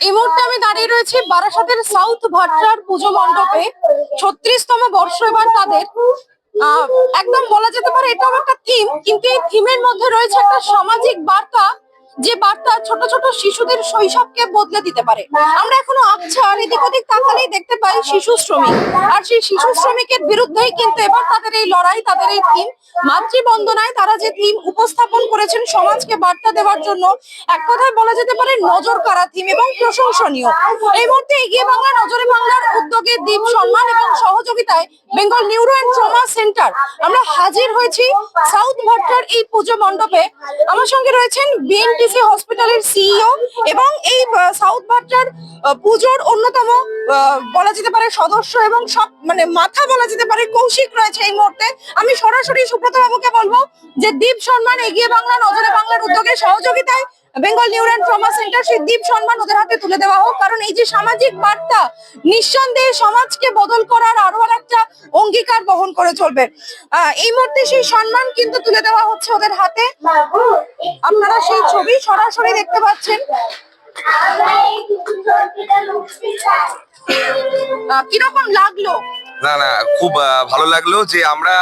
এই মুহূর্তে আমি দাঁড়িয়ে রয়েছি বারাসাতের সাউথ ভাট্রার পুজো মণ্ডপে। ছত্রিশতম বর্ষ এবার তাদের। একদম বলা যেতে পারে এটাও একটা থিম কিন্তু এই থিমের মধ্যে রয়েছে একটা সামাজিক বার্তা। যে বার্তা ছোট ছোট শিশুদের শৈশবকে বদলে দিতে পারে। আমরা এখনও আবছার এদিক ওদিক তাকালেই দেখতে পাই শিশু শ্রমিক। আর সেই শিশু শ্রমিকের বিরুদ্ধেই কিন্তু এবার তাদের এই লড়াই, তাদের এই থিম। মাতৃবন্দনায় তারা যে থিম উপস্থাপন করেছেন সমাজকে বার্তা দেওয়ার জন্য, এক কথায় বলা যেতে পারে নজর কাড়া থিম এবং প্রশংসনীয়। এই মুহূর্তে এগিয়ে বাংলা নজরে বাংলার উদ্যোগে দ্বীপ সম্মান এবং সহযোগিতায় Bengal neuro and trauma centre. আমরা হাজির হয়েছি সাউথ ভাট্টার এই পুজো মণ্ডপে। আমার সঙ্গে রয়েছেন বিএনটিসি হসপিটালের সিইও এবং এই সাউথ ভাট্টার পুজোর অন্যতম বলা যেতে পারে সদস্য এবং সব মানে মাথা বলা যেতে পারে কৌশিক রয়েছে এই মুহূর্তে। আমি সরাসরি সুব্রত বাবুকে বলব যে দীপ সম্মান এগিয়ে বাংলা, নজরে বাংলার উদ্যোগে সহযোগিতায় Bengal neuro and trauma centre, সেই দ্বীপ সম্মান ওদের হাতে তুলে দেওয়া হোক। কারণ এই যে সামাজিক বার্তা, নিঃসন্দেহে সমাজকে বদল করার আরও একটা অঙ্গীকার বহন করে চলবে। এই মুহূর্তে সেই সম্মান কিন্তু তুলে দেওয়া হচ্ছে ওদের হাতে। আপনারা সেই ছবি সরাসরি দেখতে পাচ্ছেন। কীরকম লাগল? না না, খুব ভালো লাগল যে আমরা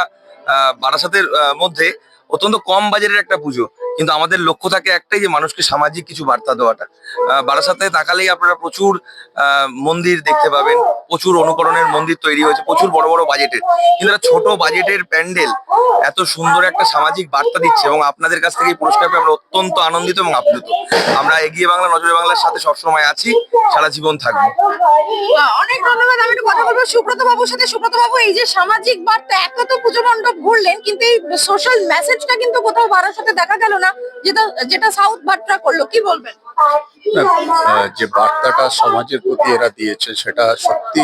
বারাসাতের মধ্যে অত্যন্ত কম বাজারের একটা পুজো। কিন্তু আমাদের লক্ষ্য থাকে একটাই যে মানুষকে সামাজিক কিছু বার্তা দেওয়াটা। বারাসাতে তাকালেই আপনারা প্রচুর মন্দির দেখতে পাবেন। প্রচুর অনুকরণের মন্দির তৈরি হয়েছে প্রচুর বড় বড় বাজেটের কিন্তু একটা ছোট বাজেটের প্যান্ডেল এত সুন্দর একটা সামাজিক বার্তা দিচ্ছে এবং আপনাদের কাছ থেকে এই পুরস্কার পেয়ে আমরা অত্যন্ত আনন্দিত এবং আপ্লুত। আমরা এগিয়ে বাংলা নজরে বাংলার সাথে সবসময় আছি সারা জীবন থাকব। অনেক ধন্যবাদ। আমি কথা বলব। সুব্রত বাবুর সাথে সুব্রত বাবু এই যে সামাজিক বার্তা এত তো পুজো মণ্ডপ ঘুরলেন কিন্তু এই সোশ্যাল মেসেজটা কিন্তু কোথাও বাড়ার সাথে দেখা গেল না যেটা যেটা সাউথ বার্তা করল। কি বলবেন? যে বার্তাটা সমাজের প্রতি এরা দিয়েছে সেটা সত্যি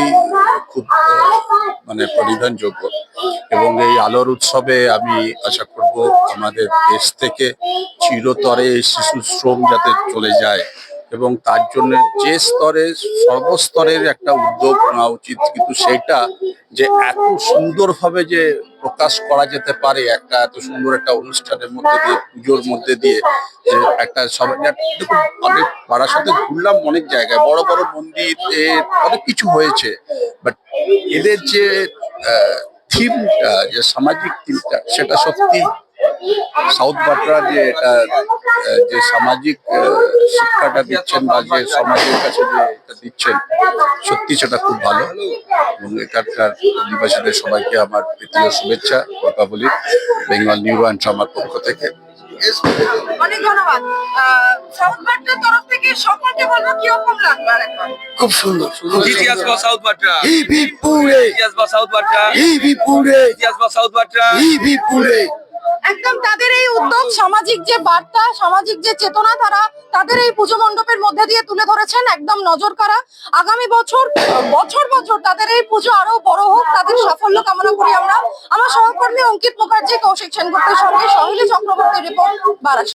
খুব আহ, মানে পরিধানযোগ্য। এবং এই আলোর উৎসবে আমি আশা করব আমাদের দেশ থেকে চিরতরে শিশু শ্রম যাতে চলে যায়। এবং তার জন্য যে স্তরে, সর্বস্তরের একটা উদ্যোগ নেওয়া উচিত। কিন্তু সেটা যে এত সুন্দরভাবে যে প্রকাশ করা যেতে পারে, একটা এত সুন্দর একটা অনুষ্ঠানের মধ্যে দিয়ে, পুজোর মধ্যে দিয়ে, যে একটা সবাই দেখুন অনেক পাড়ার সাথে ঘুরলাম অনেক জায়গায়, বড় বড় মন্দির অনেক কিছু হয়েছে বাট এদের যে থিমটা যে সামাজিক থিমটা সেটা সত্যি সাউথ বাটরা যে এটা যে সামাজিক শিক্ষাটা দিচ্ছেন বা যে সমাজের কাছে যে এটা দিচ্ছেন সত্যি সেটা খুব ভালো। এবং এখানকার অধিবাসীদের সবাইকে আমার তৃতীয় শুভেচ্ছা দীপাবলি বেঙ্গল নিউরো অ্যান্ড ট্রমার পক্ষ থেকে। অনেক ধন্যবাদ। সাউথ বার্তার তরফ থেকে সকলকে বলব কীরকম লাগল আরেকবার খুব সুন্দর ইতিহাস বা সাউথ বাট্রা? হিবি পুরে। ইতিহাস বা সাউথ বাট্রা? হিবি পুরে। ইতিহাস বা সাউথ বাট্রা? হিবি পুরে। একদম তাদের এই উদ্যোগ, সামাজিক যে বার্তা, সামাজিক যে চেতনা তারা তাদের এই পুজো মণ্ডপের মধ্যে দিয়ে তুলে ধরেছেন, একদম নজর করা আগামী বছর বছর বছর তাদের এই পুজো আরও বড় হোক, তাদের সাফল্য কামনা করি আমরা। আমার সহকর্মী অঙ্কিত মুখার্জি, কৌশিক সেনগুপ্তের সঙ্গে সহিলি চক্রবর্তী রিপোর্ট বারাস